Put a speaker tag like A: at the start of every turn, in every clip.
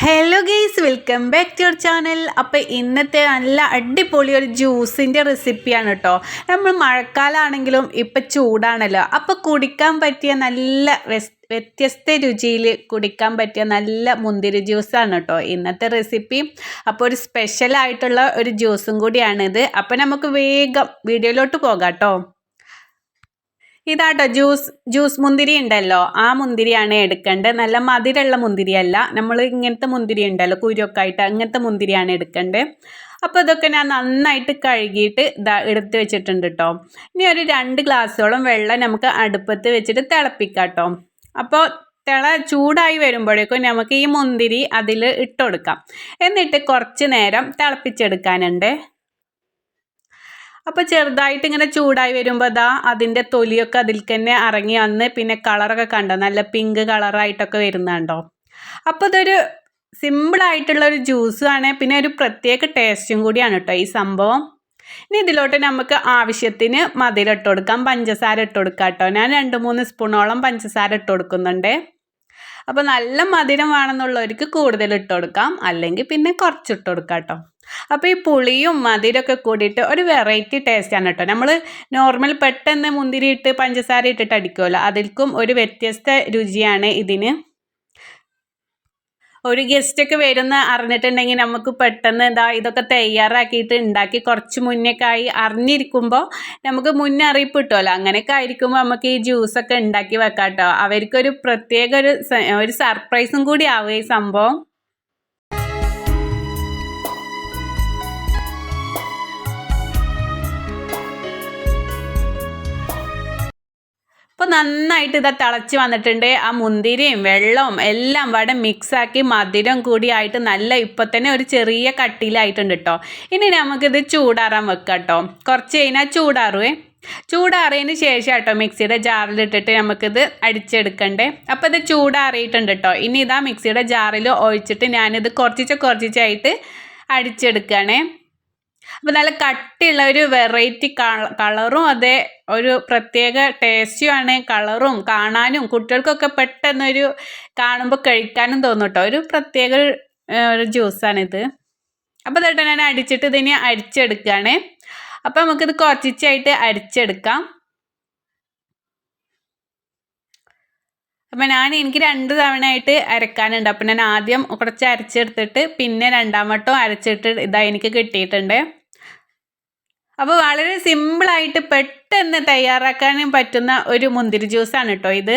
A: Hello guys welcome back to your channel അപ്പോൾ ഇന്നത്തെ നല്ല അടിപൊളി ഒരു ജ്യൂസിന്റെ റെസിപ്പിയാണ് കേട്ടോ നമ്മൾ മഴക്കാലമാണെങ്കിലും ഇപ്പം ചൂടാണല്ലോ. അപ്പോൾ കുടിക്കാൻ പറ്റിയ നല്ല വ്യത്യസ്ത രുചിയിൽ കുടിക്കാൻ പറ്റിയ നല്ല മുന്തിരി ജ്യൂസാണ് കേട്ടോ ഇന്നത്തെ റെസിപ്പി അപ്പോൾ ഒരു സ്പെഷ്യലായിട്ടുള്ള ഒരു ജ്യൂസും കൂടിയാണിത്. അപ്പോൾ നമുക്ക് വേഗം വീഡിയോയിലോട്ട് പോകാം കേട്ടോ ഇതാട്ടോ ജ്യൂസ് ജ്യൂസ് മുന്തിരി ഉണ്ടല്ലോ. ആ മുന്തിരിയാണ് എടുക്കേണ്ടത്. നല്ല മധുരമുള്ള മുന്തിരിയല്ല. നമ്മൾ ഇങ്ങനത്തെ മുന്തിരി ഉണ്ടല്ലോ കുരുവൊക്കെ ആയിട്ട് അങ്ങനത്തെ മുന്തിരിയാണ് എടുക്കേണ്ടത്. അപ്പോൾ ഇതൊക്കെ ഞാൻ നന്നായിട്ട് കഴുകിയിട്ട് ഇതാ എടുത്ത് വെച്ചിട്ടുണ്ട് കേട്ടോ ഇനി ഒരു രണ്ട് ഗ്ലാസ്സോളം വെള്ളം നമുക്ക് അടുപ്പത്ത് വെച്ചിട്ട് തിളപ്പിക്കാം കേട്ടോ അപ്പോൾ തിള ചൂടായി വരുമ്പോഴേക്കും നമുക്ക് ഈ മുന്തിരി അതിൽ ഇട്ടുകൊടുക്കാം എന്നിട്ട് കുറച്ച് നേരം തിളപ്പിച്ചെടുക്കാനുണ്ട്. അപ്പോൾ ചെറുതായിട്ട് ഇങ്ങനെ ചൂടായി വരുമ്പോൾ അതാ അതിന്റെ തൊലിയൊക്കെ അതിൽ തന്നെ ഇറങ്ങി വന്ന് പിന്നെ കളറൊക്കെ കണ്ടോ? നല്ല പിങ്ക് കളറായിട്ടൊക്കെ വരുന്നുണ്ടോ? അപ്പോൾ ഇതൊരു സിമ്പിളായിട്ടുള്ള ഒരു ജ്യൂസാണ് പിന്നെ ഒരു പ്രത്യേക ടേസ്റ്റും കൂടിയാണ് കേട്ടോ ഈ സംഭവം. ഇനി ഇതിലോട്ട് നമുക്ക് ആവശ്യത്തിന് മധുരം ഇട്ട് കൊടുക്കാം. പഞ്ചസാര ഇട്ട് കൊടുക്കാം കേട്ടോ. ഞാൻ രണ്ട് മൂന്ന് സ്പൂണോളം പഞ്ചസാര ഇട്ട് കൊടുക്കുന്നുണ്ട്. അപ്പോൾ നല്ല മധുരം വേണമെന്നുള്ളവർക്ക് കൂടുതൽ ഇട്ട് കൊടുക്കാം. അല്ലെങ്കിൽ പിന്നെ കുറച്ചിട്ട് കൊടുക്കാം കേട്ടോ. അപ്പോൾ ഈ പുളിയും മധുരമൊക്കെ കൂടിയിട്ട് ഒരു വെറൈറ്റി ടേസ്റ്റാണ് കേട്ടോ. നമ്മൾ നോർമൽ പെട്ടെന്ന് മുന്തിരി ഇട്ട് പഞ്ചസാര ഇട്ടിട്ട് അടിക്കുമല്ലോ അതിൽക്കും ഒരു വ്യത്യസ്ത രുചിയാണ് ഇതിന്. ഒരു ഗസ്റ്റ് ഒക്കെ വരുന്ന അറിഞ്ഞിട്ടുണ്ടെങ്കിൽ നമുക്ക് പെട്ടെന്ന് എന്താ ഇതൊക്കെ തയ്യാറാക്കിയിട്ട് ഉണ്ടാക്കി കുറച്ച് മുന്നേക്കെ ആയി അറിഞ്ഞിരിക്കുമ്പോൾ നമുക്ക് മുന്നറിയിപ്പ് കിട്ടുമല്ലോ അങ്ങനെയൊക്കെ ആയിരിക്കുമ്പോൾ നമുക്ക് ഈ ജ്യൂസൊക്കെ ഉണ്ടാക്കി വെക്കാം കേട്ടോ അവർക്കൊരു പ്രത്യേക ഒരു ഒരു സർപ്രൈസും കൂടി ആവും ഈ സംഭവം. നന്നായിട്ട് ഇതാ തിളച്ച് വന്നിട്ടുണ്ട്. ആ മുന്തിരിയും വെള്ളവും എല്ലാം വട മിക്സാക്കി മധുരം കൂടിയായിട്ട് നല്ല ഇപ്പം തന്നെ ഒരു ചെറിയ കട്ടിയിലായിട്ടുണ്ട് കേട്ടോ ഇനി നമുക്കിത് ചൂടാറാൻ വെക്കാം കേട്ടോ കുറച്ച് കഴിഞ്ഞാൽ ചൂടാറുവേ ചൂടാറിയതിന് ശേഷം കേട്ടോ മിക്സിയുടെ ജാറിലിട്ടിട്ട് നമുക്കിത് അടിച്ചെടുക്കണ്ടേ. അപ്പോൾ ഇത് ചൂടാറിയിട്ടുണ്ട് കേട്ടോ ഇനി ഇതാ മിക്സിയുടെ ജാറിൽ ഒഴിച്ചിട്ട് ഞാനിത് കുറച്ചിച്ച് കുറച്ചിച്ചായിട്ട് അടിച്ചെടുക്കുകയാണേ അപ്പോൾ നല്ല കട്ടിയുള്ള ഒരു വെറൈറ്റി കളറും അതേ ഒരു പ്രത്യേക ടേസ്റ്റുമാണ് കളറും കാണാനും കുട്ടികൾക്കൊക്കെ പെട്ടെന്നൊരു കാണുമ്പോൾ കഴിക്കാനും തോന്നും കേട്ടോ ഒരു പ്രത്യേക ഒരു ജ്യൂസാണിത് അപ്പോൾ ഇതേട്ടോ ഞാൻ അടിച്ചിട്ട് ഇതിനെ അരിച്ചെടുക്കുകയാണ് അപ്പോൾ നമുക്കിത് കുറച്ചിച്ചായിട്ട് അരിച്ചെടുക്കാം. അപ്പം ഞാൻ എനിക്ക് രണ്ട് തവണയായിട്ട് അരക്കാനുണ്ട്. അപ്പം ഞാൻ ആദ്യം കുറച്ച് അരച്ചെടുത്തിട്ട് പിന്നെ രണ്ടാം വട്ടം അരച്ചിട്ട് ഇതാ എനിക്ക് കിട്ടിയിട്ടുണ്ട്. അപ്പോൾ വളരെ സിമ്പിളായിട്ട് പെട്ടെന്ന് തയ്യാറാക്കാനും പറ്റുന്ന ഒരു മുന്തിരി ജ്യൂസാണ് കേട്ടോ ഇത്.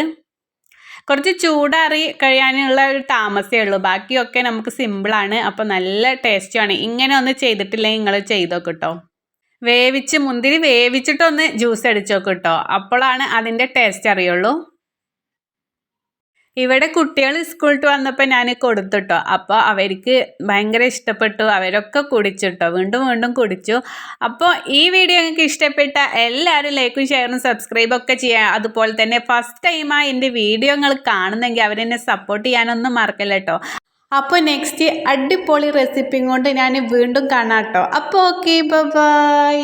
A: കുറച്ച് ചൂടാറി കഴിയാനുള്ള ഒരു താമസമേ ഉള്ളൂ. ബാക്കിയൊക്കെ നമുക്ക് സിമ്പിളാണ് അപ്പോൾ നല്ല ടേസ്റ്റുമാണ് ഇങ്ങനെ ഒന്ന് ചെയ്തിട്ടില്ലെങ്കിൽ നിങ്ങൾ ചെയ്തോക്കെ കേട്ടോ വേവിച്ച് മുന്തിരി വേവിച്ചിട്ടൊന്ന് ജ്യൂസ് അടിച്ചോക്കെ കേട്ടോ അപ്പോഴാണ് അതിന്റെ ടേസ്റ്റ് അറിയുള്ളൂ. ഇവിടെ കുട്ടികൾ സ്കൂളിൽ വന്നപ്പോൾ ഞാൻ കൊടുത്തുട്ടോ. അപ്പോൾ അവർക്ക് ഭയങ്കര ഇഷ്ടപ്പെട്ടു. അവരൊക്കെ കുടിച്ചിട്ടോ. വീണ്ടും വീണ്ടും കുടിച്ചു. അപ്പോൾ ഈ വീഡിയോ നിങ്ങൾക്ക് ഇഷ്ടപ്പെട്ട എല്ലാവരും ലൈക്കും ഷെയറും സബ്സ്ക്രൈബ് ഒക്കെ ചെയ്യുക അതുപോലെ തന്നെ ഫസ്റ്റ് ടൈമായി എന്റെ വീഡിയോ നിങ്ങൾ കാണുന്നെങ്കിൽ അവരെന്നെ സപ്പോർട്ട് ചെയ്യാനൊന്നും മറക്കല്ല കേട്ടോ അപ്പോൾ നെക്സ്റ്റ് അടിപൊളി റെസിപ്പിയും കൊണ്ട് ഞാൻ വീണ്ടും കാണാം കേട്ടോ അപ്പോൾ ഓക്കെ ബൈ